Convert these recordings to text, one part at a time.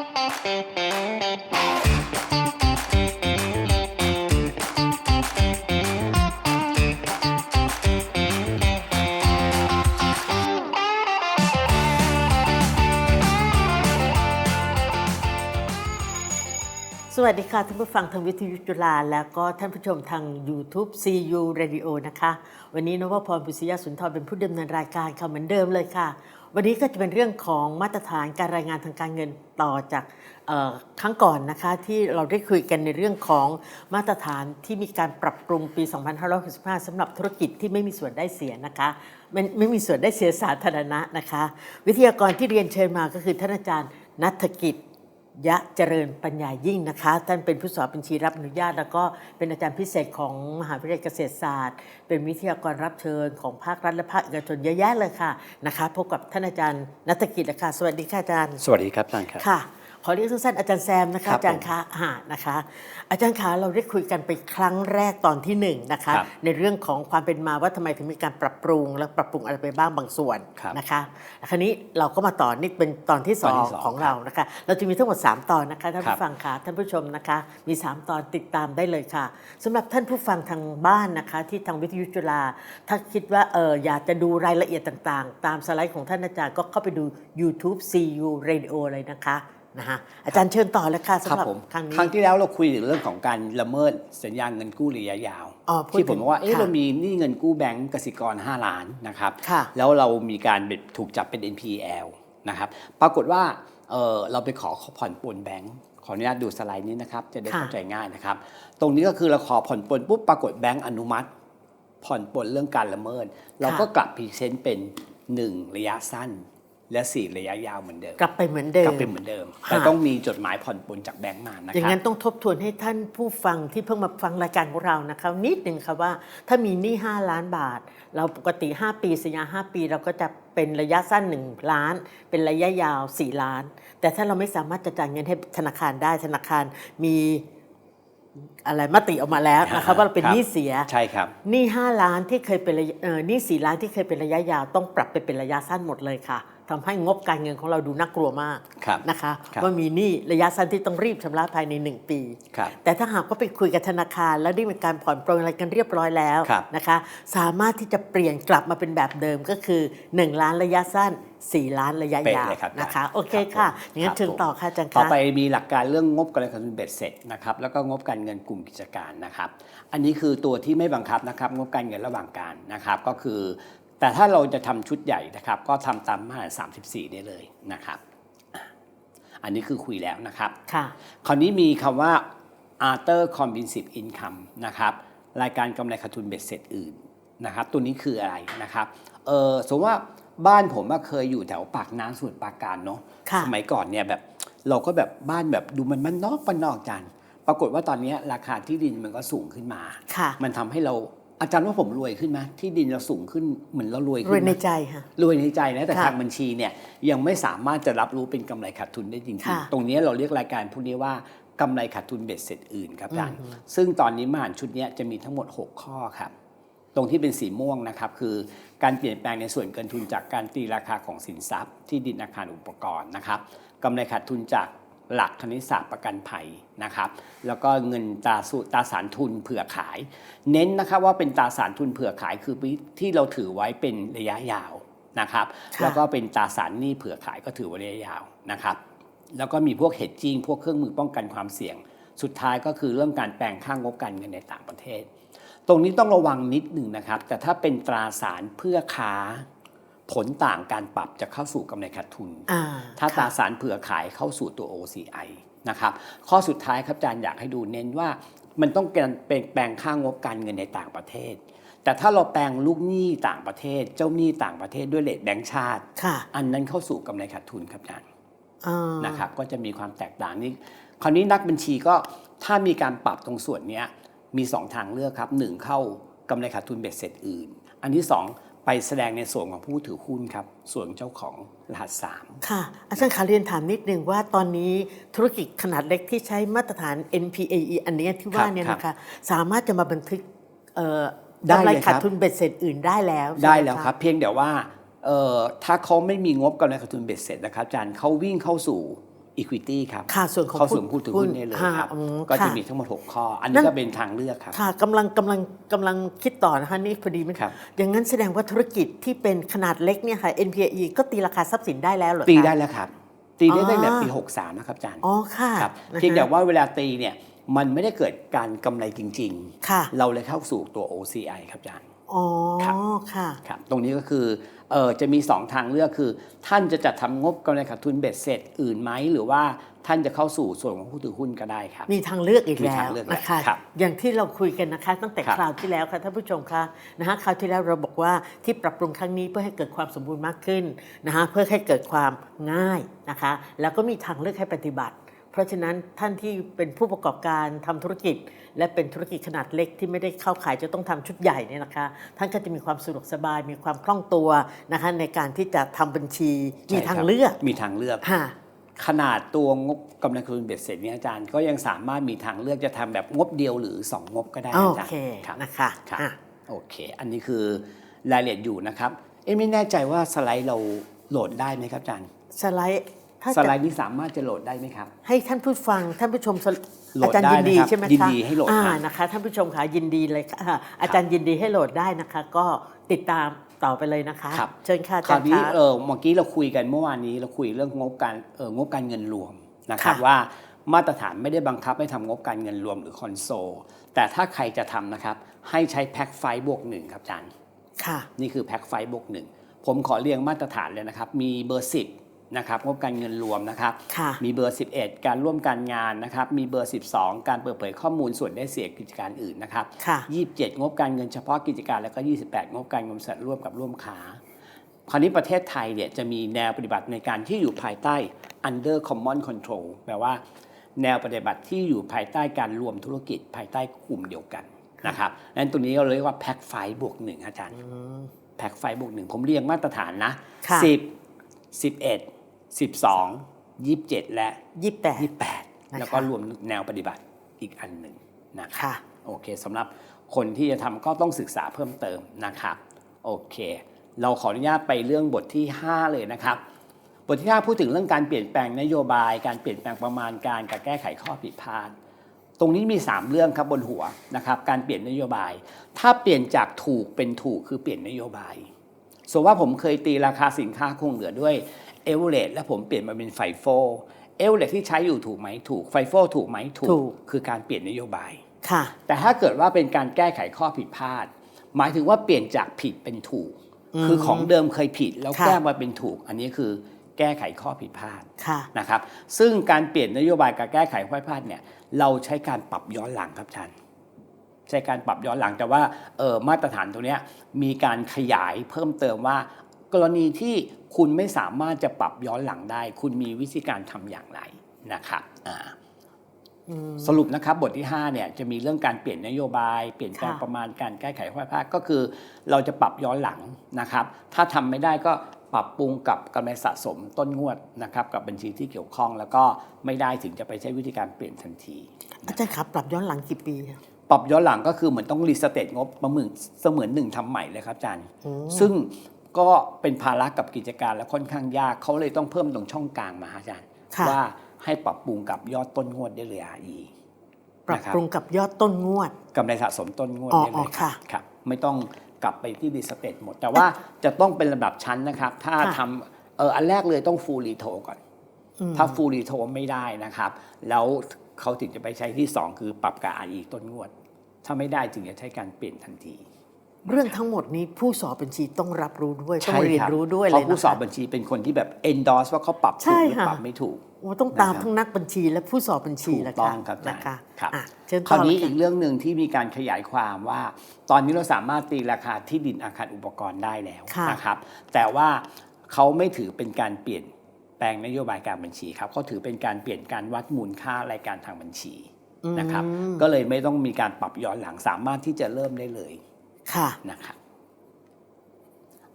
สวัสดีค่ะท่านผู้ฟังทางวิทยุจุฬาแล้วก็ท่านผู้ชมทาง YouTube CU Radio นะคะ วันนี้นวพรบุษยสุนทรเป็นผู้ดำเนินรายการค่ะเหมือนเดิมเลยค่ะ วันนี้ก็จะเป็นเรื่องของมาตรฐานการรายงานทางการเงินต่อจากครั้งก่อนนะคะที่เราได้คุยกันในเรื่องของมาตรฐานที่มีการปรับปรุงปี 2565สำหรับธุรกิจที่ไม่มีส่วนได้เสียนะคะไม่ไม่มีส่วนได้เสียสาธารณะนะคะ วิทยากรที่เรียนเชิญมาก็คือท่านอาจารย์นัฐกิจ ยะเจริญปัญญายิ่งนะคะ ท่านเป็นผู้สอนบัญชีรับอนุญาต แล้วก็เป็นอาจารย์พิเศษของมหาวิทยาลัยเกษตรศาสตร์ เป็นวิทยากรรับเชิญของภาครัฐและภาคเอกชนเยอะแยะเลยค่ะนะคะพบกับท่านอาจารย์นัฐกิจนะคะสวัสดีค่ะอาจารย์ สวัสดีครับท่านครับค่ะ ขอเรียกสั้นๆอาจารย์แซมนะคะครับอาจารย์คะอ่านะคะ อาจารย์คะเราได้คุยกันไปครั้งแรกตอนที่หนึ่งนะคะครับในเรื่องของความเป็นมาว่าทำไมถึงมีการปรับปรุง และปรับปรุงอะไรไปบ้างบางส่วนครับนะคะคราวนี้เราก็มาต่อนี่เป็นตอนที่สตออนงที่สองของเรานะคะ เราจะมีทั้งหมด 3 ตอนนะคะท่านครับผู้ฟังคะท่านผู้ชมนะคะ มี 3 ตอนติดตามได้เลยค่ะสำหรับท่านผู้ฟังทางบ้านนะคะ ที่ทางวิทยุจุฬาถ้าคิดว่าเอออยากจะดูรายละเอียดต่างๆ ตามสไลด์ของท่านอาจารย์ก็เข้าไปดู YouTube CU Radio เลยนะคะ นะคะอาจารย์เชิญต่อเลยค่ะครับสำหรับผมครั้งนี้ครั้งที่แล้วเราคุยถึงเรื่องของการละเมิดสัญญาเงินกู้ระยะยาวอ๋อพูดที่ผมถึงบอกว่าเอ๊ะค่ะเรามีหนี้เงินกู้แบงก์กสิกร 5 ล้านนะครับค่ะแล้วเรามีการแบบถูกจับเป็น NPL นะครับปรากฏว่าเออเราไปขอผ่อนปลนแบงก์ขออนุญาตดูสไลด์นี้นะครับ จะได้ค่ะเข้าใจง่ายนะครับ ตรงนี้ก็คือเราขอผ่อนปลนปุ๊บปรากฏแบงก์อนุมัติ ผ่อนปลนเรื่องการละเมิด เราก็กลับพรีเซนต์เป็น 1 ระยะสั้น และ4ระยะยาวเหมือนเดิมกลับไปเหมือนเดิมกลับเป็นเหมือนเดิมค่ะแต่ต้องมีจดหมายผ่อนปลนจากแบงก์มานะอย่างครันั้บนต้องทบทวนให้ท่านผู้ฟังที่เพิ่งมาฟังรายการของเรานะคะนิดหนึ่งค่ะว่า ถ้ามีหนี้5ล้านบาท เราปกติ 5 ปีสัญญา5 ปีเราก็จะเป็นระยะสั้น 1 ล้าน เป็นระยะยาว 4 ล้าน แต่ถ้าเราไม่สามารถจะจ่ายเงินให้ธนาคารได้ธนาคารมีอะไรมติออกมาแล้วนะคะว่าเราเป็นครับหนี้เสียใช่ครับหนี้5ล้านที่เคยเป็นระยะเอ่อหนี้4ล้านที่เคยเป็นระยะยาวต้องปรับไปเป็นระยะสั้นหมดเลยค่ะ ทำให้งบการเงินของเราดูน่ากลัวมากครับนะคะครับว่ามีหนี้ระยะสั้นที่ต้องรีบชำระภายใน 1 ปีครับแต่ถ้าหากว่าไปคุยกับธนาคาร แล้วได้มีการผ่อนปลนอะไรกันเรียบร้อยแล้วครับนะคะสามารถที่จะเปลี่ยนกลับมาเป็นแบบเดิมก็คือ 1 ล้านระยะสั้น 4 ล้านระยะเป๊ะยาวเลยครับนะคะอาจารย์โอเคครับค่ะผมอย่างนั้นครับเชิญผมต่อค่ะอาจารย์ต่อคะไปมีหลักการเรื่องงบการเงินทุนเบ็ดเสร็จนะครับแล้วก็งบการเงินกลุ่มกิจการนะครับ อันนี้คือตัวที่ไม่บังคับนะครับงบการเงินระหว่างการนะครับก็คือ แต่ถ้าเราจะทำชุดใหญ่นะครับ ก็ทำตามมาตรา34 ได้เลยนะครับอะอันนี้คือคุยแล้วนะครับ ค่ะ คราวนี้มีคำว่า other comprehensive income นะครับ รายการกำไรขาดทุนเบ็ดเสร็จอื่นนะครับ ตัวนี้คืออะไรนะครับ เออสมมติว่าบ้านผมอะเคยอยู่แถวปากน้ำสมุทรปราการเนาะ ค่ะ สมัยก่อนเนี่ยแบบเราก็แบบบ้านแบบดูมันมันนอกมันนอกจันปรากฏว่าตอนนี้ราคาที่ดินมันก็สูงขึ้นมา ค่ะ มันทำให้เรา อาจารย์ว่าผมรวยขึ้นไหมที่ดินเราสูงขึ้นเหมือนเรารวยรขึ้วยนไหในมใจค่ะรวยในใจนะแต่ค่ะทางบัญชีเนี่ยยังไม่สามารถจะรับรู้เป็นกำไรขาดทุนได้จริงค่ะๆตรงนี้เราเรียกรายการพวกนี้ว่ากำไรขาดทุนเบ็ดเสร็จอื่นครับอาจารย์อืมซึ่งตอนนี้มหารชุดเนี้ยจะมีทั้งหมด 6 ข้อครับตรงที่เป็นสีม่วงนะครับคือการเปลี่ยนแปลงในส่วนเกินทุนจากการตีราคาของสินทรัพย์ ที่ดินอาคารอุปกรณ์นะครับกำไรขาดทุนจาก หลักคณิตศาสตร์ประกันภัยนะครับ แล้วก็เงินตราสุตราสารทุนเผื่อขาย เน้นนะครับว่าเป็นตราสารทุนเผื่อขายคือที่เราถือไว้เป็นระยะยาวนะครับค่ะแล้วก็เป็นตราสารหนี้เผื่อขายก็ถือไว้ระยะยาวนะครับ แล้วก็มีพวกเฮดจิ้งพวกเครื่องมือป้องกันความเสี่ยง สุดท้ายก็คือเรื่องการแปลงค่างงบการเงินในต่างประเทศ ตรงนี้ต้องระวังนิดหนึ่งนะครับ แต่ถ้าเป็นตราสารเพื่อค้า ผลต่างการปรับจะเข้าสู่กำไรขาดทุนอ่าถ้าตราค่ะสารเผื่อขายเข้าสู่ตัว OCI นะครับข้อสุดท้ายครับอาจารย์อยากให้ดูเน้นว่ามันต้องการเปลี่ยนแปลงค่างบการเงินในต่างประเทศ แต่ถ้าเราแปลงลูกหนี้ต่างประเทศ เจ้าหนี้ต่างประเทศด้วยเลทแบงก์ชาติ ค่ะอันนั้นเข้าสู่กำไรขาดทุนครับอาจารย์อ่านะครับก็จะมีความแตกต่างนี้คราวนี้นักบัญชีก็ถ้ามีการปรับตรงส่วนเนี้ยมี 2 ทางเลือกครับหนึ่งเข้ากำไรขาดทุนเบ็ดเสร็จอื่น อันที่ 2 ไปแสดงในส่วนของผู้ถือหุ้นครับ ส่วนเจ้าของรหัสสามค่ะ อาจารย์ขาเรียนถามนิดนึงว่าตอนนี้ธุรกิจขนาดเล็กที่ใช้มาตรฐาน NPAE อันเนี้ยที่ว่าเนี่ยนะคะสามารถจะมาบันทึกเอ่อได้กำไรเลยครับขาดทุนเบ็ดเสร็จอื่นได้แล้วใช่หมได้แล้วครับ เพียงแต่ว่าเอ่อถ้าเขาไม่มีงบกำไรขาดทุนเบ็ดเสร็จนะครับอาจารย์เขาวิ่งเข้าสู่ Equity ครับค่ะส่วนของเข้าสู่ผู้ผู้ถือหุ้นได้เลยค่ะครับอืมก็จะค่ะมีทั้งหมด 6 ข้อ อันนั่นี้นก็เป็นทางเลือกครับ ค่ะกำลังกำลังกำลังคิดต่อนะคะนี่พอดีมันครับอย่างนั้นแสดงว่าธุรกิจที่เป็นขนาดเล็กเนี่ยค่ะ NPE ก็ตีราคาทรัพย์สินได้แล้วเหรอคะตีได้แล้วครับ ตีได้ตั้งแต่อ๋อปี 63 นะครับอาจารย์อ๋อค่ะครับนะคะเพียงแต่ว่าเวลาตีเนี่ยมันไม่ได้เกิดการกำไรจริงค่ะๆเราเลยเข้าสู่ตัว OCI ครับอาจารย์ อ๋อครับค่ะครับตรงนี้ก็คือเออจะมี 2 ทางเลือกคือ ท่านจะจัดทำงบกำไรขาดทุนเบ็ดเสร็จอื่นไหมหรือว่าท่านจะเข้าสู่ส่วนของผู้ถือหุ้นก็ได้ครับ มีทางเลือกอีกมีแล้ทาวงเลือกแล้วนะคะครับอย่างที่เราคุยกันนะคะ ตั้งแต่ครับคราวที่แล้วค่ะท่านผู้ชมคะนะคะคราวที่แล้วเราบอกว่าที่ปรับปรุงครั้งนี้เพื่อให้เกิดความสมบูรณ์มากขึ้นนะคะเพื่อให้เกิดความง่ายนะคะ แล้วก็มีทางเลือกให้ปฏิบัติ เพราะฉะนั้นท่านที่เป็นผู้ประกอบการทำธุรกิจ และเป็นธุรกิจขนาดเล็กที่ไม่ได้เข้าขายจะต้องทำชุดใหญ่เนี่ยนะคะ ท่านก็จะมีความสะดวกสบาย มีความคล่องตัวนะคะในการที่จะทำบัญชีมีใช่ทางครับเลือกมีทางเลือกค่ะขนาดตัวงบกำไรขาดทุนเบ็ดเสร็จเนี่ยอาจารย์ก็ยังสามารถมีทางเลือกจะทำแบบงบเดียวหรือ 2 งบก็ได้โออาจารย์เคครับนะคะครับอะโอเค อันนี้คือรายละเอียดอยู่นะครับ เอ๊ะไม่แน่ใจว่าสไลด์เราโหลดได้ไหมครับอาจารย์สไลด์ ถ้าสจะไลด์นี้สามารถจะโหลดได้ไหมครับ ให้ท่านผู้ฟังท่านผู้ชมสโหลอาดจารย์ได้ยินดีนะครับใช่ไหมคะยินดีให้โหลดอ่าครับ นะคะท่านผู้ชมค่ะยินดีเลยค่ะอาจารย์ยินดีให้โหลดได้นะคะ ก็ติดตามต่อไปเลยนะคะครับเชิญค่ะอาคจารราวย์นี้คะ เออเมื่อกี้เราคุยกันเมื่อวานนี้เราคุยเรื่องงบการเอองบการเงินรวมนะครับค่ะว่ามาตรฐานไม่ได้บังคับให้ทำงบการเงินรวมหรือคอนโซลแต่ถ้าใครจะทำนะครับ ให้ใช้แพ็คไฟบวกหนึ่งครับอาจารย์ ค่ะ นี่คือแพ็คไฟบวกหนึ่งผมขอเรียงมาตรฐานเลยนะครับ มีเบอร์ 10 นะครับงบการเงินรวมนะครับค่ะมีเบอร์ 11 การร่วมการงานนะครับ มีเบอร์ 12 การเปิดเผยข้อมูลส่วนได้เสียกิจการอื่นนะครับค่ะ27 งบการเงินเฉพาะกิจการ แล้วก็ 28 งบการเงินบริษัทร่วมกับร่วมค้าคราวนี้ประเทศไทยเนี่ยจะมีแนวปฏิบัติในการที่อยู่ภายใต้ under common control แปลว่า แนวปฏิบัติที่อยู่ภายใต้การรวมธุรกิจภายใต้กลุ่มเดียวกันนะครับนั้นตัวนี้เราเรียกว่าแพ็คไฟบวกหนึ่งอาจารย์แพ็คไฟบวกหนึ่งผมเรียงมาตรฐานนะค่ะสิบสิบเอ็ด สิบสองยี่สิบเจ็ดและยี่แปดยี่แปดนะคะแล้วก็รวมแนวปฏิบัติอีกอันหนึ่งนะครับค่ะโอเคสำหรับคนที่จะทำก็ต้องศึกษาเพิ่มเติมนะครับโอเค เราขออนุญาตไปเรื่องบทที่ 5 เลยนะครับ บทที่ 5 พูดถึงเรื่องการเปลี่ยนแปลงนโยบาย การเปลี่ยนแปลงประมาณการการแก้ไขข้อผิดพลาดตรงนี้มี 3 เรื่องครับบนหัวนะครับการเปลี่ยนนโยบาย ถ้าเปลี่ยนจากถูกเป็นถูกคือเปลี่ยนนโยบายส่วนว่าผมเคยตีราคาสินค้าคงเหลือด้วยเอเวอเรและผมเปลี่ยนมาเป็นไฟโฟเอเวอเรที่ใช้อยู่ถูกไหมถูกไฟโฟถูกไหมถูถูกคือการเปลี่ยนนโยบายค่ะ แต่ถ้าเกิดว่าเป็นการแก้ไขข้อผิดพลาด หมายถึงว่าเปลี่ยนจากผิดเป็นถูกอืมคือของเดิมเคยผิดแล้วค่ะแก้มาเป็นถูก อันนี้คือแก้ไขข้อผิดพลาดค่ะนะครับ ซึ่งการเปลี่ยนนโยบายกับแก้ไขข้อผิดพลาดเนี่ยเราใช้การปรับย้อนหลังครับอาจารย์ใช้การปรับย้อนหลังแต่ว่าเออมาตรฐานตรงเนี้ยมีการขยายเพิ่มเติมว่ากรณีที่ คุณไม่สามารถจะปรับย้อนหลังได้ คุณมีวิธีการทำอย่างไรนะครับอ่าสรุปนะครับบทที่5เนี่ยจะมีเรื่องการเปลี่ยนนโยบายเปลี่ยนแปลงค่ะประมาณการแก้ไขข้อผิดพลาดก็คือ เราจะปรับย้อนหลังนะครับ ถ้าทำไม่ได้ก็ปรับปรุงกับกำไรสะสมต้นงวดนะครับกับบัญชีที่เกี่ยวข้องแล้วก็ไม่ได้ถึงจะไปใช้วิธีการเปลี่ยนทันทีอาจารย์ครับปรับย้อนหลังกี่ปีอะปรับย้อนหลังก็คือเหมือนต้องรีสเตทงบประมึงเสมือนหนึ่งทำใหม่เลยครับอาจารย์อืมซึ่ง ก็เป็นภาระกับกิจการและค่อนข้างยากเขาเลยต้องเพิ่มตรงช่องกลางมาอาจารย์ค่ะว่าให้ปรับปรุงกับยอดต้นงวดได้เลย RE ปรับปรุงกับยอดต้นงวดกำไรสะสมต้นงวดอ๋อได้เลยอ๋อค่ะครับไม่ต้องกลับไปที่ดีสเตทหมด แต่ว่าจะต้องเป็นระดับชั้นนะครับ ถ้าค่ะทำเอออันแรกเลยต้องฟูลรีโทก่อนอืมถ้าฟูลรีโทไม่ได้นะครับ แล้วเขาถึงจะไปใช้ที่ 2 คือปรับกับ RE ต้นงวด ถ้าไม่ได้จึงจะใช้การเปลี่ยนทันที เรื่องทั้งหมดนี้ผู้สอบบัญชีต้องรับรู้ด้วยต้องเรียนรู้ด้วยเพเลยราะผู้นะสอบคะบัญชีเป็นคนที่แบบ endorse ว่าเขาปรับใช่ถูกหรือค่ะปรับไม่ถูกโอ้ต้องตามนะครับทั้งนักบัญชีและผู้สอบบัญชีถูกแหละต้อค่ะงครับอาจารนะย์คะครับอะเชิญคราวต่อนี้เลยอีกค่ะเรื่องหนึ่งที่มีการขยายความว่า ตอนนี้เราสามารถตีราคาที่ดินอาคารอุปกรณ์ได้แล้วค่ะนะครับ แต่ว่าเขาไม่ถือเป็นการเปลี่ยนแปลงนโยบายการบัญชีครับเขาถือเป็นการเปลี่ยนการวัดมูลค่ารายการทางบัญชีนะครับอืมก็เลยไม่ต้องมีการปรับย้อนหลังสามารถที่จะเริ่มได้เลย ค่ะนะครับ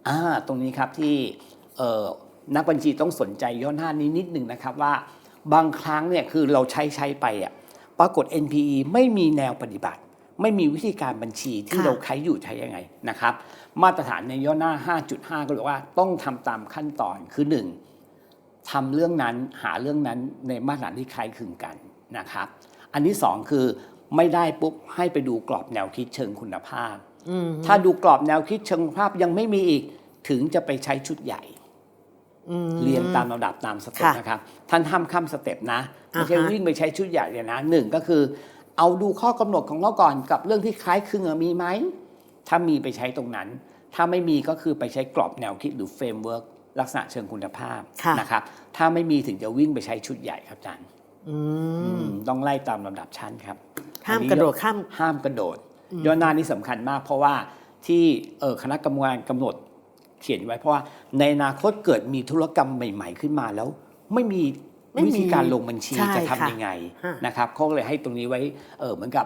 อ่าตรงนี้ครับที่เอ่อนักบัญชีต้องสนใจย้อนหน้านี้นิดหนึ่งนะครับว่าบางครั้งเนี่ยคือเราใช้ใช้ไปอะปรากฏ NPE ไม่มีแนวปฏิบัติ ไม่มีวิธีการบัญชีที่ค่ะเราใช้อยู่ใช้ยังไงนะครับ มาตรฐานในย่อหน้า 5.5 ก็บอกว่าต้องทำตามขั้นตอนคือ 1ทำเรื่องนั้นหาเรื่องนั้นในมาตรฐานที่คล้ายคลึงกันนะครับ อันที่สองคือไม่ได้ปุ๊บให้ไปดูกรอบแนวคิดเชิงคุณภาพอืม ถ้าดูกรอบแนวคิดเชิงคุณภาพยังไม่มีอีกถึงจะไปใช้ชุดใหญ่อืมเรียงตามลำดับตามสเต็ปค่ะนะครับ ท่านห้ามข้ามสเต็ปนะไม่ใช่อ่าฮะวิ่งไปใช้ชุดใหญ่เลยนะหนึ่งก็คือ เอาดูข้อกำหนดของเราก่อนกับเรื่องที่คล้ายคลึงอะมีไหมถ้ามีไปใช้ตรงนั้น ถ้าไม่มีก็คือไปใช้กรอบแนวคิดหรือเฟรมเวิร์กลักษณะเชิงคุณภาพค่ะนะครับ ถ้าไม่มีถึงจะวิ่งไปใช้ชุดใหญ่ครับอาจารย์อือืมมต้องไล่ตามลำดับชั้นครับ ห้ามอันนี้กระโดดข้ามห้ามกระโดด ย่อหน้านี่สำคัญมาก เพราะว่าที่เออคณะกรรมการกำหนดเขียนไว้ เพราะว่าในอนาคตเกิดมีธุรกรรมใหม่ ๆ ขึ้นมาแล้ว ไม่มีไม่มีวิธีการลงบัญชีใช่จะค่ะทำยังไงฮะนะครับเขาก็เลยให้ตรงนี้ไว้เออเหมือนกับ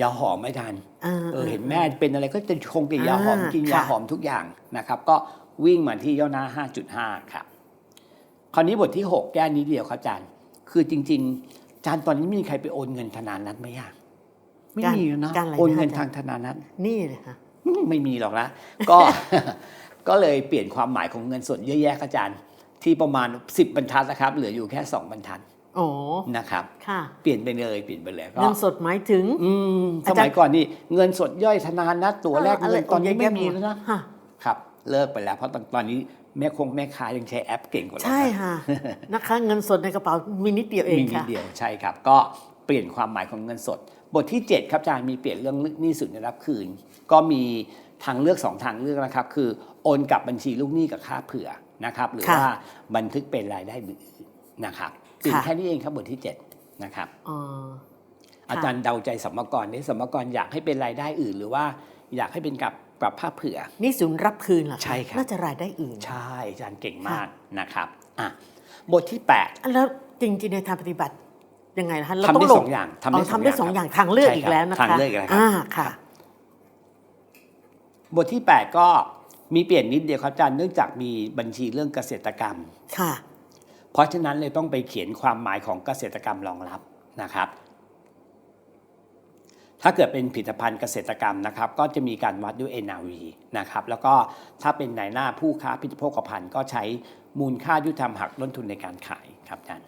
ยาหอมไม่ทันอ่าเออเห็นแม่เป็นอะไรก็จะคงกินยาหอมอ่ากินยาค่ะหอมทุกอย่างนะครับ ก็วิ่งมาที่ย่อหน้า 5.5 ครับ คราวนี้บทที่ 6 แก้นิดเดียวครับอาจารย์ คือจริง ๆ อาจารย์ตอนนี้ไม่มีใครไปโอนเงินธนานัตไหมอะ ไม่การมีแล้วนะการอะไรนะโอนเงินอาจาทารงย์ธนานัตนี่เลยค่ะอืมไม่มีหรอกนะก็ก็เลยเปลี่ยนความหมายของเงินสดเยอะแยะครับอาจารย์ ที่ประมาณ 10 บรรทัดนะครับ เหลืออยู่แค่ 2 บรรทัดโอ้นะครับค่ะ เปลี่ยนไปเลยเปลี่ยนไปเลยก็เงินสดหมายถึง อืมสอาจารย์มัยก่อนนี่เงินสดย่อยธนานัตตัวแรกเงินตอนนี้ไม่มีแล้วนะฮะครับ เลิกไปแล้ว เพราะตอนตอนนี้แม่คงแม่ค้ายังใช้แอปเก่งกว่าเราใช่ครับค่ะนะคะ เงินสดในกระเป๋ามีนิดเดียวเองมีนิดค่ะเดียวใช่ครับ ก็เปลี่ยนความหมายของเงินสด บทที่ 7 ครับอาจารย์มีเปลี่ยนเรื่องหนี้สินได้รับคืน ก็มีทางเลือก 2 ทางเลือกนะครับ คือโอนกลับบัญชีลูกหนี้กับค่าเผื่อนะครับ หรือค่ะว่าบันทึกเป็นรายได้อื่นๆนะครับเปลี่ยนค่ะแค่นี้เองครับบทที่ 7 นะครับอ๋ออาจารย์เดาใจสัมภากรนี่สัมภากรอยากให้เป็นรายได้อื่น หรือว่าอยากให้เป็นกับปรับผ้าเผื่อนี่ศูนย์รับคืนเหรอคะใช่ครับน่าจะรายได้อื่น ใช่อาจารย์เก่งมากนะครับอะบทที่ 8 แล้วจริงๆในทางปฏิบัติ ยังไงนะคะเราทำต้อได้งลสองอย่างทำได้ทำได้สสอองงอย่อาย่างงทางเลือกใช่อีกครับแล้วนะคะทางเลือกอีกแล้วครับ อ่าค่ะ บทที่ 8 ก็มีเปลี่ยนนิดเดียวครับอาจารย์เนื่องจากมีบัญชีเรื่องเกษตรกรรม ค่ะ เพราะฉะนั้นเลยต้องไปเขียนความหมายของเกษตรกรรมรองรับนะครับ ถ้าเกิดเป็นผลิตภัณฑ์เกษตรกรรมนะครับ ก็จะมีการวัดด้วย NRV นะครับ แล้วก็ถ้าเป็นนายหน้าผู้ค้าผลิตโภคภัณฑ์ก็ใช้มูลค่ายุติธรรมหักต้นทุนในการขายครับอาจารย์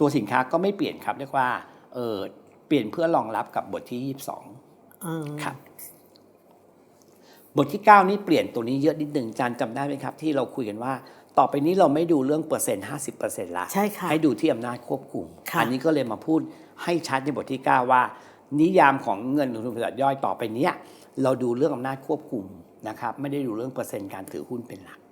ตัวสินค้าก็ไม่เปลี่ยนครับเรียกว่าเออเปลี่ยนเพื่อรองรับกับบทที่ 22อืมครับบทที่ 9 นี้เปลี่ยนตัวนี้เยอะนิดหนึ่งอาจารย์จำได้ไหมครับ ที่เราคุยกันว่า ต่อไปนี้เราไม่ดูเรื่องเปอร์เซ็นต์50%ละใช่ค่ะให้ดูที่อำนาจควบคุมค่ะอันี้ก็เลยมาพูดให้ชัดในบทที่ 9 ว่า นิยามของเงินลงทุนบริษัทย่อยต่อไปเนี้ยเราดูเรื่องอำนาจควบคุมนะครับไม่ได้ดูเรื่องเปอร์เซ็นต์การถือหุ้นเป็นหลักอืม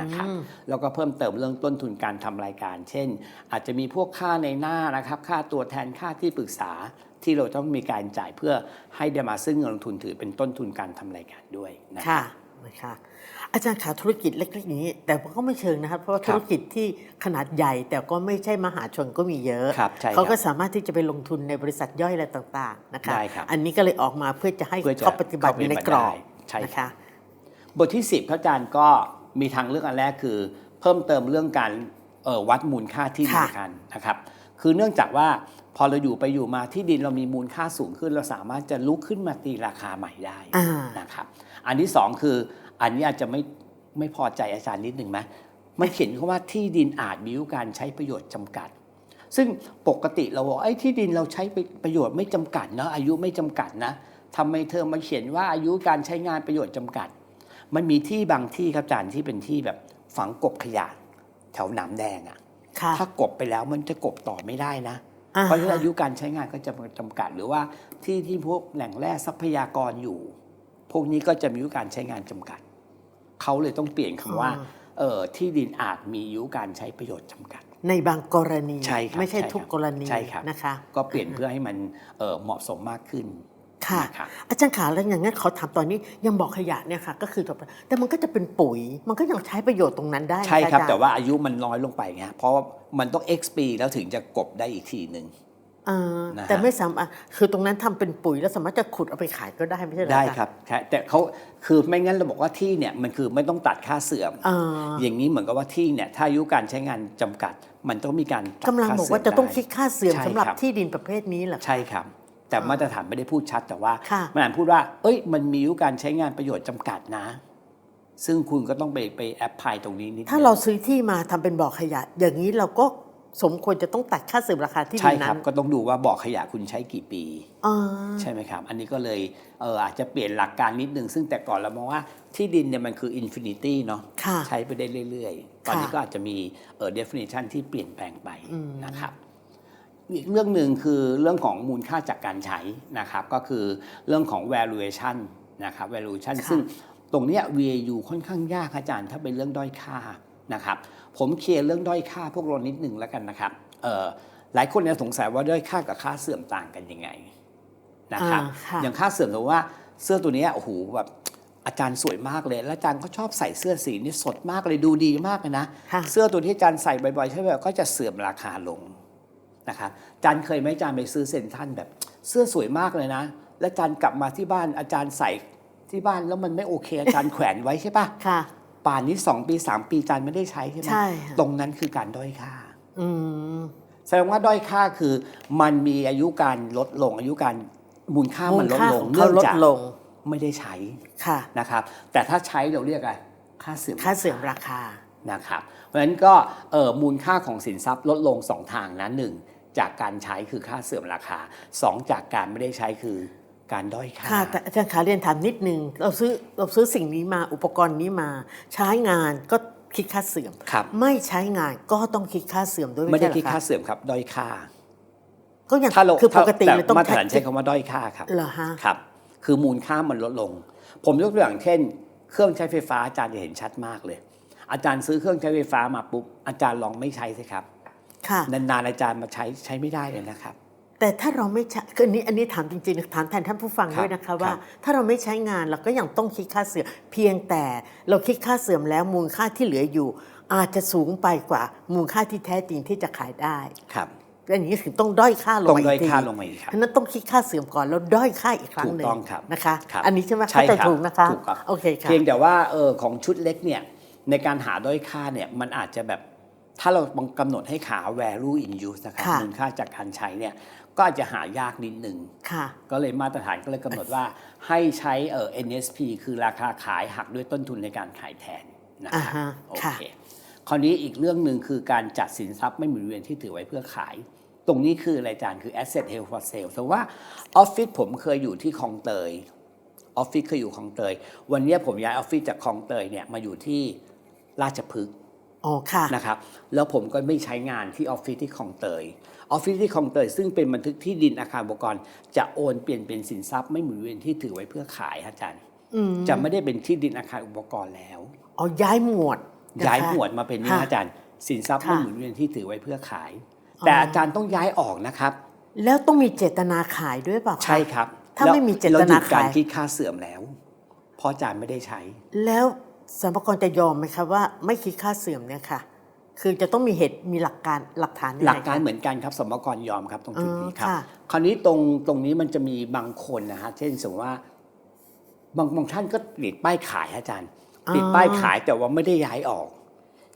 นะครับแล้วก็เพิ่มเติมเรื่องต้นทุนการทำรายการ เช่น อาจจะมีพวกค่าในหน้านะครับค่าตัวแทนค่าที่ปรึกษาที่เราต้องมีการจ่ายเพื่อให้ได้มาซึ่งเงินลงทุนถือเป็นต้นทุนการทำรายการด้วยนะคค่ะรับนะคะอาจารย์ขาธุรกิจเล็กๆอย่างนี้ แต่ก็ไม่เชิงนะครับ เพราะว่าครับธุรกิจที่ขนาดใหญ่แต่ก็ไม่ใช่มหาชนก็มีเยอะ ครับใช่ครับเขาก็สามารถที่จะไปลงทุนในบริษัทย่อยอะไรต่างๆนะคะได้ครับ อันนี้ก็เลยออกมาเพื่อจะให้เพื่อจะเขาปฏิบัติอยู่ในกรอบเข้าไปปฏิบัติได้ใช่นะครัคะบบทที่ 10พระอาจารย์ก็ มีทางเลือกอันแรกคือ เพิ่มเติมเรื่องการเอ่อวัดมูลค่าที่ดินค่ะกันนะครับ คือเนื่องจากว่าพอเราอยู่ไปอยู่มาที่ดินเรามีมูลค่าสูงขึ้น เราสามารถจะลุกขึ้นมาตีราคาใหม่ได้อ่านะครับ อันที่สองคืออันนี้อาจจะไม่ไม่พอใจอาจารย์นิดหนึ่งไหมมันเขียนคำว่าที่ดินอาจมีอายุการใช้ประโยชน์จำกัด ซึ่งปกติเราบอกไอ้ยที่ดินเราใช้ประโยชน์ไม่จำกัดนะอายุไม่จำกัดนะทำไมเธอมาเขียนว่าอายุการใช้งานประโยชน์จำกัด มันมีที่บางที่ครับอาจารย์ที่เป็นที่แบบฝังกบขยะแถวหนามแดงอะค่ะ ถ้ากบไปแล้วมันจะกบต่อไม่ได้นะ อ่าเพราะฉะนั้นอายุการใช้งานก็จะจำกัดหรือว่าที่ที่พวกแหล่งแร่ทรัพยากรอยู่ พวกนี้ก็จะมีอายุการใช้งานจำกัด เขาเลยต้องเปลี่ยนคำว่าเออที่ดินอาจมีอายุการใช้ประโยชน์จำกัด ในบางกรณี ใช่ครับไม่ใช่ใช่ครับทุกกรณีใช่ครับ นะคะ ก็เปลี่ยนเพื่อให้มันเอ่อเหมาะสมมากขึ้น ค่ะนะครับอาจารย์ขาแล้วอย่างนั้นขอถามตอนนี้ยังบอกขยะเนี่ยค่ะก็คือจบไปแต่มันก็จะเป็นปุ๋ย มันก็ยังใช้ประโยชน์ตรงนั้นได้นะใช่ครับอาจาย์แต่ว่าอายุมันน้อยลงไปไงเพราะว่ามันต้อง x ปีแล้วถึงจะกบได้อีกทีหนึ่งเออนะฮะแต่ไม่สามารถคือตรงนั้นทำเป็นปุ๋ยแล้วสามารถจะขุดเอาไปขายก็ได้ไม่ใช่เหรอได้อาจาย์ครับใช่แต่เขาคือไม่งั้นเราบอกว่าที่เนี่ยมันคือไม่ต้องตัดค่าเสื่อมเอออย่างนี้เหมือนกับว่าที่เนี่ยถ้าอายุการใช้งานจำกัด มันต้องมีการตัดกำลังค่บอกเสื่ว่าจะต้องได้คิดค่าเสื่อมใช่สำหรับครับที่ดินประเภทนี้เหรอคะใช่ครับ แต่มาตรฐานไม่ได้พูดชัดแต่ว่าค่ะมันอาจพูดว่า เอ้ย มันมีอายุการใช้งานประโยชน์จำกัดนะ ซึ่งคุณก็ต้องไปไปแอปพลายตรงนี้นิดถ้านึงเราซื้อที่มาทำเป็นบ่อขยะ อย่างนี้เราก็สมควรจะต้องตัดค่าเสื่อมราคาที่ดิใช่นคนั้รับนก็ต้องดูว่าบ่อขยะคุณใช้กี่ปีอ่าใช่ไหมครับ อันนี้ก็เลยเอออาจจะเปลี่ยนหลักการนิดนึง ซึ่งแต่ก่อนเรามองว่าที่ดินเนี่ยมันคืออินฟินิตี้เนาะค่ะใช้ไปได้เรื่อยๆ ตอนนี้ค่ะก็อาจจะมีเออ definition ที่เปลี่ยนแปลงไปอืมนะครับ อีกเรื่องหนึ่งคือเรื่องของมูลค่าจากการใช้นะครับ ก็คือเรื่องของ valuation นะครับ valuation ค่ะซึ่งตรงเนี้ย VAU ค่อนข้างยากอาจารย์ ถ้าเป็นเรื่องด้อยค่านะครับ ผมเคลียร์เรื่องด้อยค่าพวกเรานิดหนึ่งแล้วกันนะครับเออหลายคนเนี่ยสงสัยว่าด้อยค่ากับค่าเสื่อมต่างกันยังไงนะครับอ่าค่ะอย่างค่าเสื่อมสมมติว่าเสื้อตัวเนี้ยโอ้โหแบบอาจารย์สวยมากเลย แล้วอาจารย์ก็ชอบใส่เสื้อสีนี้สดมากเลยดูดีมากเลยนะค่ะเสื้อตัวที่อาจารย์ใส่บ่อยๆใช่ไหมก็จะเสื่อมราคาลง นะครับอาจารย์เคยไหมอาจารย์ไปซื้อเซนทรันแบบเสื้อสวยมากเลยนะ แล้วอาจารย์กลับมาที่บ้านอาจารย์ใส่ที่บ้านแล้วมันไม่โอเคอาจารย์แขวนไว้ใช่ปะค่ะป่านนี้2ปี3ปีอาจารย์ไม่ได้ใช้ใช่ไหมใช่ค่ะตรงนั้นคือการด้อยค่า อืมแสดงว่าด้อยค่าคือ มันมีอายุการลดลง อายุการมูลค่ามูมันลลดค่าลขงองเนื่เขาองลดจากลงไม่ได้ใช้ค่ะนะครับ แต่ถ้าใช้เราเรียกอะไรค่าเสื่อมค่าเสื่อมราคานะครับ เพราะฉะนั้นก็เอ่อมูลค่าของสินทรัพย์ลดลง 2 ทางนะหนึ่ง จากการใช้คือค่าเสื่อมราคา 2 จากการไม่ได้ใช้คือการด้อยค่าค่ะแต่อาจารย์ขาเรียนถามนิดนึงเราซื้อเราซื้อสิ่งนี้มาอุปกรณ์นี้มา ใช้งานก็คิดค่าเสื่อม ครับ ไม่ใช้งานก็ต้องคิดค่าเสื่อมด้วยไม่ได้ใช่คิดเหรอค่าคะเสื่อมครับ ด้อยค่าก็อย่างถ้าเราคือปกติแต่มันต้องมาตรฐานใช้คำว่าด้อยค่าครับ เหรอฮะ ครับ คือมูลค่ามันลดลง ผมยกตัวอย่างเช่น เครื่องใช้ไฟฟ้าอาจารย์จะเห็นชัดมากเลย อาจารย์ซื้อเครื่องใช้ไฟฟ้ามาปุ๊บ อาจารย์ลองไม่ใช้สิครับค่ะ นานๆอาจารย์มาใช้ใช้ไม่ได้เลยนะครับ แต่ถ้าเราไม่ใช้คืออันนี้อันนี้ถามจริงๆถามแทนท่านผู้ฟังครับด้วยนะคะว่าครับถ้าเราไม่ใช้งานเราก็ยังต้องคิดค่าเสื่อมเพียงแต่เราคิดค่าเสื่อมแล้วมูลค่าที่เหลืออยู่ อาจจะสูงไปกว่ามูลค่าที่แท้จริงที่จะขายได้ครับและอย่างนี้ถึงต้องด้อยค่าลงต้องมาด้อีอยกทีค่าลงมาอีกครับฉะนั้นต้องคิดค่าเสื่อมก่อนแล้วด้อยค่าอีกครั้งหนึ่งถูกต้องครับนะคะครับอันนี้ใช่ไหมใช่เข้าใจครับถูกนะคะถูกครับโอเคค่ะเพียงแต่ว่าเออของชุดเล็กเนี่ยในการหาด้อยค่าเนี่ยมันอาจจะแบบ ถ้าเราบังกำหนดให้ขา value in use นะครับค่ะมูลค่าจากการใช้เนี่ยก็อาจจะหายากนิดนึงค่ะก็เลยมาตรฐานก็เลยกำหนดว่าให้ใช้เอ่อ NSP คือราคาขายหักด้วยต้นทุนในการขายแทนนะคอ่ารับฮะโอค่ะเคคราวนี้อีกเรื่องหนึ่งคือการจัดสินทรัพย์ไม่หมุนเวียนที่ถือไว้เพื่อขาย ตรงนี้คืออะไรอาจารย์คือ asset held for sale แต่ว่าออฟฟิศผมเคยอยู่ที่คลองเตยออฟฟิศเคยอยู่คลองเตย วันนี้ผมย้ายออฟฟิศจากคลองเตยเนี่ยมาอยู่ที่ราชพฤกษ์ อ๋อค่ะนะครับแล้วผมก็ไม่ใช้งานที่ออฟฟิศที่คลองเตยออฟฟิศที่คลองเตยซึ่งเป็นบันทึกที่ดินอาคารอุปกรณ์จะโอนเปลี่ยนเป็นสินทรัพย์ไม่หมุนเวียนที่ถือไว้เพื่อขายอาจารย์อืมจะไม่ได้เป็นที่ดินอาคารอุปกรณ์แล้วอ๋อย้ายหมวดนะคะย้ายหมวดมาเป็นนี่ค่ะอาจารย์ สินทรัพย์ค่ะไม่หมุนเวียนที่ถือไว้เพื่อขายอ๋อแต่อาจารย์ต้องย้ายออกนะครับ แล้วต้องมีเจตนาขายด้วยเปล่าคะใช่ครับ ถ้าแล้วไม่มีเจตนาแล้วหยุดการขายคิดค่าเสื่อมแล้ว เพราะอาจารย์ไม่ได้ใช้แล้ว สรรพากรจะยอมไหมคะว่าไม่คิดค่าเสื่อมเนี่ยค่ะ คือจะต้องมีเหตุมีหลักการหลักฐานยังไงหลักการคะเหมือนกันครับสมกรยอมครับตรงจุดนี้ครับอ๋อค่ะคราวนี้ตรงตรงนี้มันจะมีบางคนนะฮะเช่นสมมติว่าบางบางท่านก็ติดป้ายขายอาจารย์ติดป้ายขายแต่ว่าไม่ได้ย้ายออก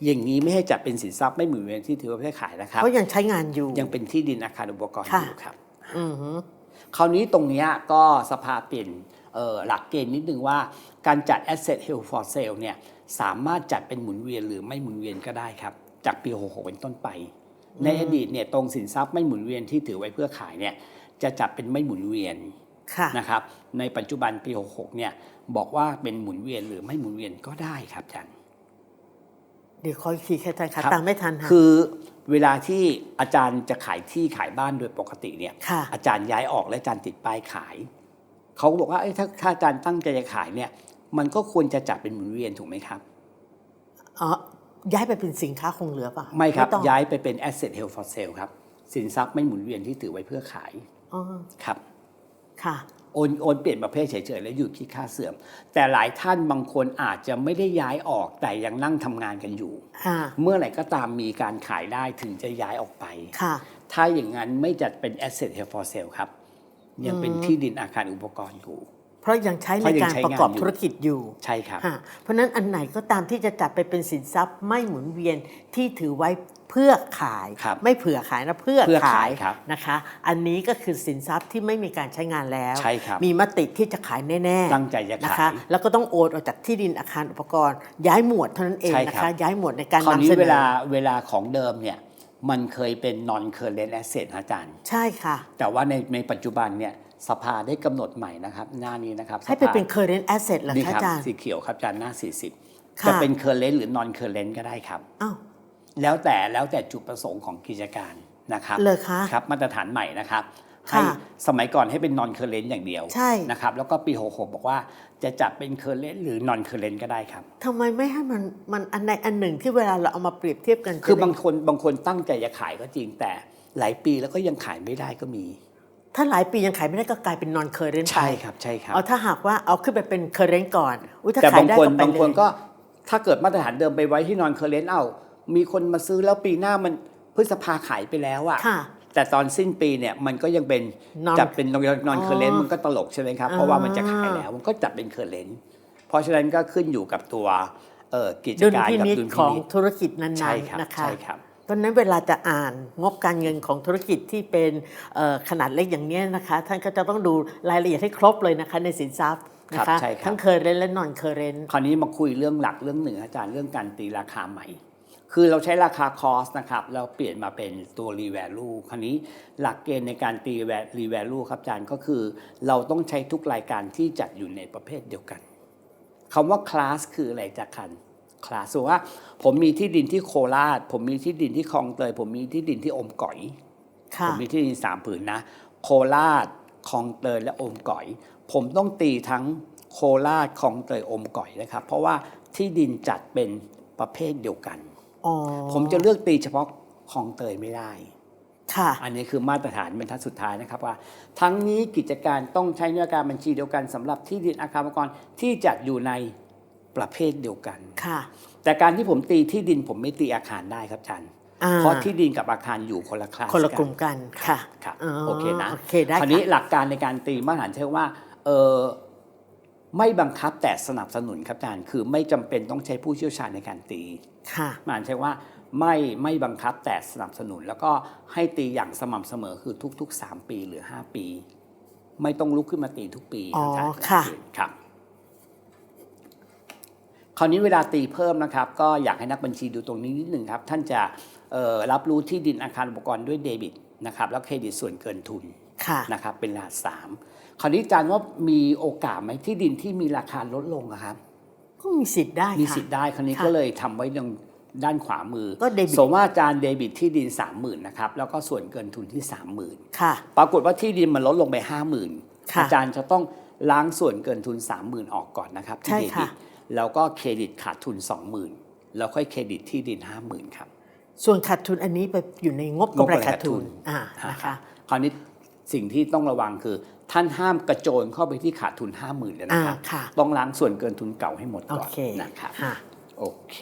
อย่างนี้ไม่ให้จัดเป็นสินทรัพย์ไม่หมุนเวียนที่ถือว่าเพื่อขายนะครับเพราะยังใช้งานอยู่ยังเป็นที่ดินอาคารอุปกรณ์ค่ะอยู่ครับอือหือคราวนี้ตรงเนี้ยก็สภาเปลี่ยนเอ่อหลักเกณฑ์นิดนึงว่า การจัด asset held for sale เนี่ยสามารถจัดเป็นหมุนเวียนหรือไม่หมุนเวียนก็ได้ครับจากปี 66 เป็นต้นไป ในอดีตเนี่ยตรงสินทรัพย์ไม่หมุนเวียนที่ถือไว้เพื่อขายเนี่ยจะจัดเป็นไม่หมุนเวียนค่ะนะครับในปัจจุบันปี 66 เนี่ยบอกว่าเป็นหมุนเวียนหรือไม่หมุนเวียนก็ได้ครับอาจารย์เดี๋ยวคอยคีย์แค่ใจค่ะครับตามไม่ทันค่ะคือเวลาที่อาจารย์จะขายที่ขายบ้านโดยปกติเนี่ยค่ะอาจารย์ย้ายออกและอาจารย์ติดป้ายขาย เขาก็บอกว่าเอ้ยถ้าถ้าอาจารย์ตั้งใจจะขายเนี่ย มันก็ควรจะจัดเป็นหมุนเวียนถูกไหมครับอ๋อย้ายไปเป็นสินค้าคงเหลือเปล่ะ ไม่ครับต้องย้ายไปเป็น asset held for sale ครับ สินทรัพย์ไม่หมุนเวียนที่ถือไว้เพื่อขายอ๋อครับ ค่ะ โอนโอนเปลี่ยนประเภทเฉยๆ แล้วหยุดคิดค่าเสื่อม แต่หลายท่านบางคนอาจจะไม่ได้ย้ายออกแต่ยังนั่งทำงานกันอยู่ค่ะเมื่อไหร่ก็ตามมีการขายได้ถึงจะย้ายออกไปค่ะ ถ้าอย่างนั้นไม่จัดเป็น asset held for sale ครับ ยังเป็นที่ดินอาคารอุปกรณ์อยู่ เพราะยังใช้เพในราะยังการใช้ประกอบงานอยู่ธุรกิจอยู่ใช่ครับฮะเพราะฉะนั้นอันไหนก็ตามที่จะจัดไปเป็นสินทรัพย์ไม่หมุนเวียนที่ถือไว้เพื่อขายครับไม่เผื่อขายนะเพื่อเพื่อขาขายยครับนะคะ อันนี้ก็คือสินทรัพย์ที่ไม่มีการใช้งานแล้วใช่ครับมีมติที่จะขายแน่ๆตั้งใจจะขายนะคะแล้วก็ต้องโอนออกจากที่ดินอาคารอุปกรณ์ ย้ายหมวดเท่านั้นเองใช่นะครัคะบย้ายหมวดในการคราวนี้นำเสนเวอลาเวลาของเดิมเนี่ยมันเคยเป็น non current asset นะอาจารย์ ใช่ค่ะ แต่ว่าในในปัจจุบันเนี่ย สภาได้กำหนดใหม่นะครับ หน้านี้นะครับให้ไปสภาเป็น current asset เหรอนี่คะครับอาจารย์สีเขียวครับอาจารย์หน้า 40ค่ะจะเป็น current หรือ non current ก็ได้ครับอ้าวแล้วแต่แล้วแต่จุดประสงค์ของกิจการนะครับเลยคะครับมาตรฐานใหม่นะครับค่ะให้สมัยก่อนให้เป็น non current อย่างเดียวใช่นะครับแล้วก็ปี 66 บอกว่าจะจัดเป็น current หรือ non current ก็ได้ครับทำไมไม่ให้มันมันอันใดอันหนึ่งที่เวลาเราเอามาเปรียบเทียบกัน คือจะได้บางคนบางคนตั้งใจจะขายก็จริงแต่หลายปีแล้วก็ยังขายไม่ได้ก็มี ถ้าหลายปียังขายไม่ได้ก็กลายเป็น non current ไปใช่ครับใช่ครับเอาถ้าหากว่าเอาขึ้นไปเป็น current ก่อนอุ้ยถ้าแต่ขายบางได้คนก็ไปบางเลคนยก็ถ้าเกิดมาตรฐานเดิมไปไว้ที่นอนเคอร์เรนต์เอ้ามีคนมาซื้อแล้วปีหน้ามันพฤษภาขายไปแล้วอะค่ะแต่ตอนสิ้นปีเนี่ยมันก็ยังเป็น Non- จัดเป็นนอนเคอร์เรนอ๋ต์อมันก็ตลกใช่ไหมครับเพราะว่ามันจะขายอ่าแล้วมันก็จัดเป็นเคอร์เรนต์เพราะฉะนั้นก็ขึ้นอยู่กับตัวเอ่อกิจดุลการพิกับนิจดุลขพิองนิจธุรกิจนั้นใช่ครับๆนะคะใช่ครับเพ ราะฉะนั้นเวลาจะอ่านงบการเงินของธุรกิจที่เป็นเอ่อขนาดเล็กอย่างนี้ยนะคะ ท่านก็จะต้องดูรายละเอียดให้ครบเลยนะคะในสินทรัพย์นะครัคะบใช่ครับทั้งเคอร์เรนและนอนเคอร์เรนคราวนี้มาคุยเรื่องหลักเรื่องหนึ่งอาจารย์เรื่องการตีราคาใหม่ คือเราใช้ราคาคอสนะครับเราเปลี่ยนมาเป็นตัว r e v a l u e คราวนี้หลักเกณฑ์ในการตี r e v a l u e ครับอาจารย์ก็คือ เราต้องใช้ทุกรายการที่จัดอยู่ในประเภทเดียวกันคำว่าคลาสคืออะไรจากคัน คลาสสมมุติว่า ผมมีที่ดินที่โคราช ผมมีที่ดินที่คลองเตย ผมมีที่ดินที่อมก๋อยผค่ะมมีที่ดินสามผืนนะ โคราชคลองเตยและอมก๋อย ผมต้องตีทั้งโคราชคลองเตยอมก๋อยนะครับ เพราะว่าที่ดินจัดเป็นประเภทเดียวกันอ๋อผมจะเลือกตีเฉพาะคลองเตยไม่ได้ค่ะอันนี้คือมาตรฐานบรรทัดสุดท้ายนะครับว่า ทั้งนี้กิจการต้องใช้เนื้อการบัญชีเดียวกันสำหรับที่ดินอาคารอุปกรณ์ที่จัดอยู่ใน ประเภทเดียวกันค่ะ แต่การที่ผมตีที่ดินผมไม่ตีอาคารได้ครับอาจารย์อ่าเพราะที่ดินกับอาคารอยู่คนละคลาสคนละกักลุ่มกันค่ะครับอ๋อโอเคนะโอเคได้คราวนี้ค่ะหลักการในการตีมาตรฐานใช้ว่าเออไม่บังคับแต่สนับสนุนครับอาจารย์คือไม่จำเป็นต้องใช้ผู้เชี่ยวชาญในการตีค่ะมาตรฐานใช้ว่าไม่ไม่บังคับแต่สนับสนุน แล้วก็ให้ตีอย่างสม่ำเสมอคือทุก ๆ 3 ปีหรือ 5 ปี ไม่ต้องลุกขึ้นมาตีทุกปีอ๋ออาจารย์ค่ะครับค ราวนี้เวลาตีเพิ่มนะครับ ก็อยากให้นักบัญชีดูตรงนี้นิดหนึ่งครับ ท่านจะเอ่อรับรู้ที่ดินอาคารอุปกรณ์ด้วยเดบิตนะครับแล้วเครดิตส่วนเกินทุนค่ะนะครับเป็นรหัสสามคราวนี้อาจารย์ว่ามีโอกาสไหมที่ดินที่มีราคาลดลงอะครับก็มีสิทธิ์ได้มีค่ะสิทธิ์ได้คราวนี้ค่ะก็เลยทำไว้ตรงด้านขวามือก็เดบิตสมมติว่าอาจารย์เดบิตที่ดิน 30,000นะครับแล้วก็ส่วนเกินทุนที่ 30,000ค่ะ ปรากฏว่าที่ดินมันลดลงไป 50,000ค่ะอาจารย์จะต้องล้างส่วนเกินทุน 30,000 ออกก่อนนะครับที่ใช่เดบิค่ะต แล้วก็เครดิตขาดทุน 20,000แล้วค่อยเครดิตที่ดิน 50,000ครับส่วนขาดทุนอันนี้ไปอยู่ในงบกำไรขาดทุนอ่านะคะคราวนี้สิ่งที่ต้องระวังคือ ท่านห้ามกระโจนเข้าไปที่ขาดทุน 50,000เลยนะครับอ่าค่ะต้องล้างส่วนเกินทุนเก่าให้หมดโอก่อนเคนะครับค่ะโอเค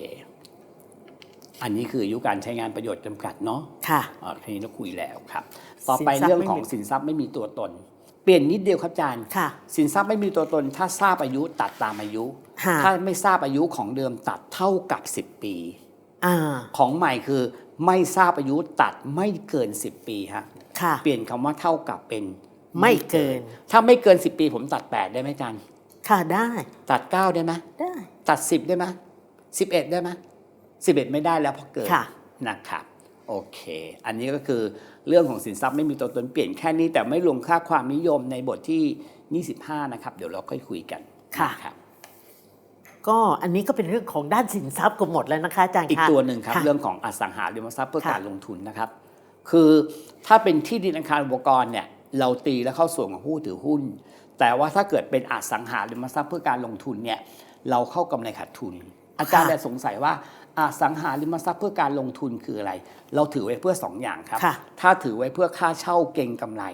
อันนี้คืออายุการใช้งานประโยชน์จำกัดเนาะค่ะอ่าทีนี้เราคุยแล้วครับ ต่อไปสินทรัพย์เรื่องไม่ของมีสินทรัพย์ไม่มีตัวตน เปลี่ยนนิดเดียวครับอาจารย์ค่ะสินทรัพย์ไม่มีตัวตน ถ้าทราบอายุตัดตามอายุค่ะ ถ้าไม่ทราบอายุของเดิมตัดเท่ากับ 10 ปีอ่าของใหม่คือไม่ทราบอายุตัดไม่เกิน 10 ปีฮะค่ะเปลี่ยนคำว่าเท่ากับเป็นไม่เกิน ถ้าไม่เกิน 10 ปี ผมตัด 8 ได้ไหมอาจารย์ค่ะได้ ตัด 9 ได้ไหมได้ ตัด 10 ได้ไหม11ได้ไหม11ไม่ได้แล้วเพราะเกินค่ะนะครับโอเค อันนี้ก็คือเรื่องของสินทรัพย์ไม่มีตัวตนเปลี่ยนแค่นี้แต่ไม่รวมค่าความนิยมในบทที่ 25 นะครับ เดี๋ยวเราค่อยคุยกันค่ะนะครับ ก็อันนี้ก็เป็นเรื่องของด้านสินทรัพย์ก็หมดแล้วนะคะอาจารย์อีกคะตัวหนึ่งครับะเรื่องของอสังหาริมทรัพย์เพื่อค่ะการลงทุนนะครับ คือถ้าเป็นที่ดินอาคารอุปกรณ์เนี่ยเราตีแล้วเข้าส่วนของผู้ถือหุ้น แต่ว่าถ้าเกิดเป็นอสังหาริมทรัพย์เพื่อการลงทุนเนี่ยเราเข้ากำไรขาดทุน อาจารย์ได้สงสัยว่าอสังหาริมทรัพย์เพื่อการลงทุนคืออะไร เราถือไว้เพื่อสองอย่างครับค่ะถ้าถือไว้เพื่อค่าเช่าเก็งกำไร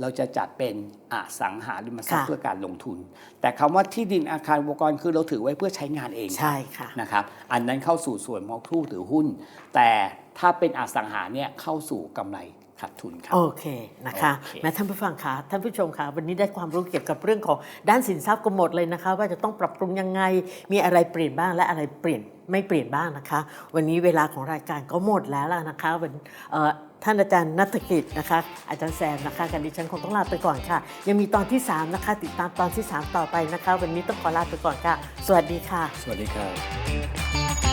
เราจะจัดเป็นอสังหาริมทรัพย์ค่ะ เพื่อการลงทุน แต่คำว่าที่ดินอาคารอุปกรณ์คือเราถือไว้เพื่อใช้งานเองครับใช่ค่ะ นะครับอันนั้นเข้าสู่ส่วนของผู้ถือหุ้น แต่ถ้าเป็นอสังหาเนี่ยเข้าสู่กำไร ขาดทุนครับ โอเคนะคะโอเคแม้ท่านผู้ฟังคะท่านผู้ชมคะวันนี้ได้ความรู้เกี่ยวกับเรื่องของด้านสินทรัพย์กันหมดเลยนะคะ ว่าจะต้องปรับปรุงยังไงมีอะไรเปลี่ยนบ้างและอะไรเปลี่ยนไม่เปลี่ยนบ้างนะคะ วันนี้เวลาของรายการก็หมดแล้วล่ะนะคะวันเอ่อท่านอาจารย์นัฐกิจนะคะ อาจารย์แซมนะคะกันดิฉันคงต้องลาไปก่อนค่ะ ยังมีตอนที่ 3 นะคะ ติดตามตอนที่ 3 ต่อไปนะคะ วันนี้ต้องขอลาไปก่อนค่ะ สวัสดีค่ะ สวัสดีครับ